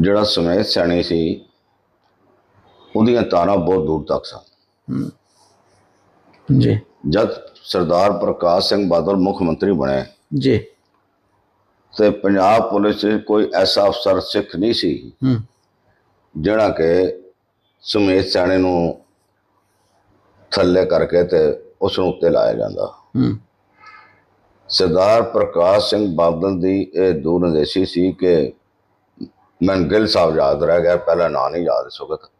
ਜਿਹੜਾ ਸਮੇਤ ਸੈਣੀ ਸੀ ਉਹਦੀਆਂ ਤਾਰਾਂ ਬਹੁਤ ਦੂਰ ਤੱਕ ਸਨ। ਜੀ। ਜਦ ਸਰਦਾਰ ਪ੍ਰਕਾਸ਼ ਸਿੰਘ ਬਾਦਲ ਮੁੱਖ ਮੰਤਰੀ ਬਣੇ ਜੀ। ਤੇ ਪੰਜਾਬ ਪੁਲਿਸ ਕੋਈ ਐਸਾ ਅਫਸਰ ਸਿੱਖ ਨਹੀਂ ਸੀ ਹੂੰ। ਜਿਹੜਾ ਕਿ ਸਮੇਤ ਸੈਣੀ ਨੂੰ ਥੱਲੇ ਕਰਕੇ ਤੇ ਉਸ ਨੂੰ ਉੱਤੇ ਲਾਇਆ ਜਾਂਦਾ। ਹੂੰ। ਸਰਦਾਰ ਪ੍ਰਕਾਸ਼ ਸਿੰਘ ਬਾਦਲ ਦੀ ਇਹ ਦੂਰਨਦੇਸ਼ੀ ਸੀ ਕਿ ਮੈਨੂੰ ਗਿੱਲ ਸਾਹਿਬ ਯਾਦ ਰਹਿ ਗਿਆ ਪਹਿਲਾ ਨਾਂ ਨਹੀਂ ਯਾਦ ਵਕਤ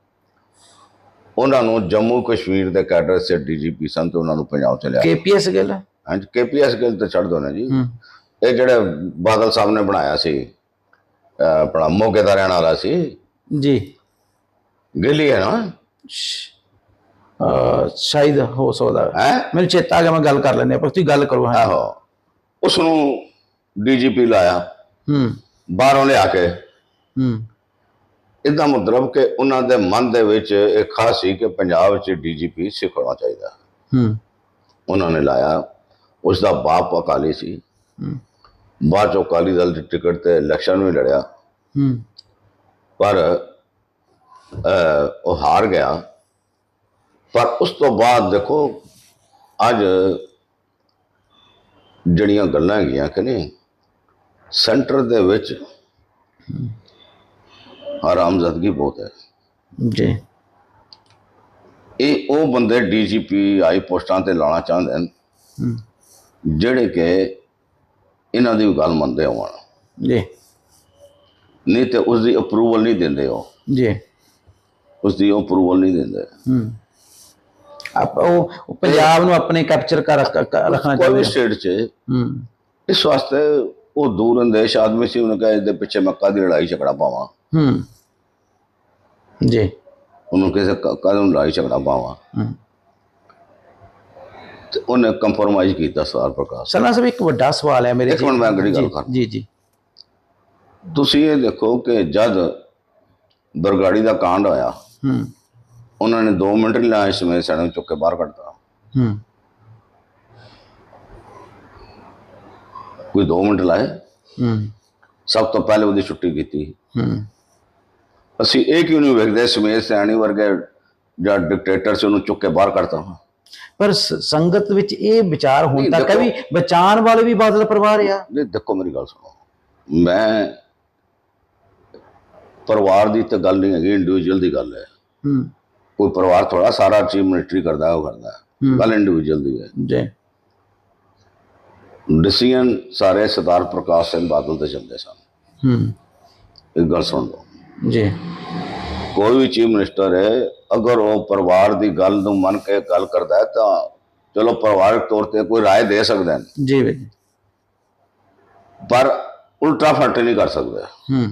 ਉਹਨਾਂ ਨੂੰ ਜੰਮੂ ਕਸ਼ਮੀਰ ਦੇ ਕੈਡਰ ਸੇ ਡੀਜੀਪੀ ਸਨ ਤੇ ਉਹਨਾਂ ਨੂੰ ਪੰਜਾਬ ਚ ਲਿਆ। ਕੇਪੀਐਸ ਗੱਲ? ਹਾਂਜੀ ਕੇਪੀਐਸ ਗਿੱਲ ਤੇ ਛੱਡ ਦੋ ਨਾ ਜੀ। ਇਹ ਜਿਹੜੇ ਬਾਦਲ ਸਾਹਿਬ ਨੇ ਬਣਾਇਆ ਸੀ ਆਪਣਾ ਮੋਗੇ ਦਾ ਰਹਿਣ ਵਾਲਾ ਸੀ। ਜੀ। ਗਿੱਲ ਹੀ ਹੈ ਨਾ? ਸ਼ਾਇਦ ਹੋ ਸਕਦਾ। ਹੈ? ਮੈਨੂੰ ਚੇਤਾ ਆ ਗਿਆ ਮੈਂ ਗੱਲ ਕਰ ਲੈਂਦੇ ਆਪਾਂ ਤੁਸੀਂ ਗੱਲ ਕਰੋ ਹਾਂ। ਆਹੋ। ਉਸ ਨੂੰ ਡੀਜੀਪੀ ਲਾਇਆ। ਹੂੰ। ਬਾਹਰੋਂ ਲਿਆ ਕੇ। ਇਹਦਾ ਮਤਲਬ ਕਿ ਉਹਨਾਂ ਦੇ ਮਨ ਦੇ ਵਿੱਚ ਇਹ ਖਾਸ ਸੀ ਕਿ ਪੰਜਾਬ ਵਿੱਚ ਡੀਜੀਪੀ ਸਿੱਖ ਹੋਣਾ ਚਾਹੀਦਾ। ਹੂੰ। ਉਹਨਾਂ ਨੇ ਲਾਇਆ। ਉਸ ਦਾ ਬਾਪ ਅਕਾਲੀ ਸੀ। ਹੂੰ। ਬਾਅਦ ਚੋਂ ਅਕਾਲੀ ਦਲ ਦੀ ਟਿਕਟ ਤੇ ਇਲੈਕਸ਼ਨ ਵੀ ਲੜਿਆ। ਹੂੰ। ਪਰ ਉਹ ਹਾਰ ਗਿਆ। ਪਰ ਉਸ ਤੋਂ ਬਾਅਦ ਦੇਖੋ ਅੱਜ ਜਿਹੜੀਆਂ ਗੱਲਾਂ ਹੈਗੀਆਂ ਕਿ ਨਹੀਂ ਸੈਂਟਰ ਦੇ ਵਿੱਚ ਹਰਾਮਜ਼ਦਗੀ ਬਹੁਤ ਹੈ। ਜੀ। ਇਹ ਉਹ ਬੰਦੇ ਡੀਜੀਪੀ ਆਈ ਪੋਸਟਾਂ ਤੇ ਲਾਣਾ ਚਾਹੁੰਦੇ ਨੇ ਹੂੰ। ਜਿਹੜੇ ਕਿ ਇਹਨਾਂ ਦੀ ਗੱਲ ਮੰਨਦੇ ਹੋਣ। ਜੀ। ਨਹੀਂ ਤੇ ਉਸ ਦੀ ਅਪਰੂਵਲ ਨਹੀਂ ਦਿੰਦੇ ਉਹ। ਜੀ। ਉਸ ਦੀ ਅਪਰੂਵਲ ਨਹੀਂ ਦਿੰਦੇ। ਹੂੰ। ਆਪ ਉਹ ਪੰਜਾਬ ਨੂੰ ਆਪਣੇ ਕੈਪਚਰ ਕਰ ਰੱਖਣਾ ਕੋਈ ਚਾਹੁੰਦੇ ਆ। ਸਟੇਟ 'ਚ ਹੂੰ। ਇਸ ਵਾਸਤੇ ਉਹ ਦੂਰ ਅੰਦੇਸ਼ ਆਦਮੀ ਸੀ ਉਹਨੇ ਕਹਾ ਇਹਦੇ ਪਿੱਛੇ ਮੈਂ ਕਾਦੀ ਲੜਾਈ ਝਗੜਾ ਪਾਵਾਂ। ਹੂੰ। ਜੀ। ਉਹਨੂੰ ਕਿਸੇ ਕਾਦੀ ਲੜਾਈ ਝਗੜਾ ਪਾਵਾਂ ਹੂੰ। ਤੇ ਉਹਨੇ ਕੰਪਰੋਮਾਈਜ਼ ਕੀਤਾ ਸਰ ਪ੍ਰਕਾਸ਼ ਸਰਨਾ ਸਾਹਿਬ ਇੱਕ ਵੱਡਾ ਸਵਾਲ ਹੈ ਮੇਰੇ ਇੱਕ ਮਿੰਟ ਮੈਂ ਅਗਲੀ ਗੱਲ ਕਰਾਂ ਜੀ ਜੀ। ਤੁਸੀਂ ਇਹ ਦੇਖੋ ਕਿ ਜਦ ਬਰਗਾੜੀ ਦਾ ਕਾਂਡ ਹੋਇਆ ਹੂੰ। ਉਹਨਾਂ ਨੇ 2 ਮਿੰਟ ਨਹੀਂ ਲਾਏ ਸਮੇਂ ਸੈਣਾ ਨੂੰ ਚੁੱਕ ਕੇ ਬਾਹਰ ਕੱਢਤਾ। ਹੂੰ। ਕੋਈ 2 ਮਿੰਟ ਲਾਏ। ਹੂੰ। ਸਭ ਤੋਂ ਪਹਿਲੇ ਉਹਦੀ ਛੁੱਟੀ ਕੀਤੀ। ਹੂੰ। ਅਸੀਂ ਇਹ ਕਿਉਂ ਨਹੀਂ ਵੇਖਦੇ? ਸਮੇਤ ਸੈਣੀ ਵਰਗੇ ਜਾਂ ਡਿਕਟੇਟਰ ਸੀ ਉਹਨੂੰ ਚੁੱਕ ਕੇ ਬਾਹਰ ਕੱਢਤਾ ਪਰ ਸ- ਸੰਗਤ ਵਿੱਚ ਇਹ ਵਿਚਾਰ ਹੁਣ ਤੱਕ ਹੈ ਵੀ ਬਚਾਉਣ ਵਾਲੇ ਵੀ ਬਾਦਲ ਪਰਿਵਾਰ ਆ। ਨਹੀਂ ਦੇਖੋ ਮੇਰੀ ਗੱਲ ਸੁਣੋ। ਮੈਂ ਪਰਿਵਾਰ ਦੀ ਤਾਂ ਗੱਲ ਨਹੀਂ ਹੈਗੀ ਇੰਡੀਵਿਜੂਅਲ ਦੀ ਗੱਲ ਹੈ। ਹੂੰ। ਕੋਈ ਪਰਿਵਾਰ ਥੋੜਾ ਸਾਰਾ ਚੀਜ਼ ਮਿਲਟਰੀ ਕਰਦਾ ਉਹ ਕਰਦਾ ਹੂੰ। ਗੱਲ ਇੰਡੀਵਿਜੂਅਲ ਦੀ ਹੈ। ਜੀ। ਡਿਸੀਜਨ ਸਾਰੇ ਸਰਦਾਰ ਪ੍ਰਕਾਸ਼ ਸਿੰਘ ਬਾਦਲ ਤੇ ਚੱਲਦੇ ਸਨ। ਹੂੰ। ਇਹ ਗੱਲ ਸੁਣ ਲਓ। ਜੀ ਕੋਈ ਵੀ ਚੀਫ ਮਿਨਿਸਟਰ ਹੈ ਅਗਰ ਉਹ ਪਰਿਵਾਰ ਦੀ ਗੱਲ ਨੂੰ ਮੰਨ ਕੇ ਗੱਲ ਕਰਦਾ ਹੈ ਤਾਂ ਚਲੋ ਪਰਿਵਾਰਕ ਤੌਰ ਤੇ ਕੋਈ رائے ਦੇ ਸਕਦੇ ਨੇ ਜੀ ਵੀਰ ਜੀ ਪਰ ਉਲਟਾ ਫੱਟ ਨਹੀਂ ਕਰ ਸਕਦੇ ਹੂੰ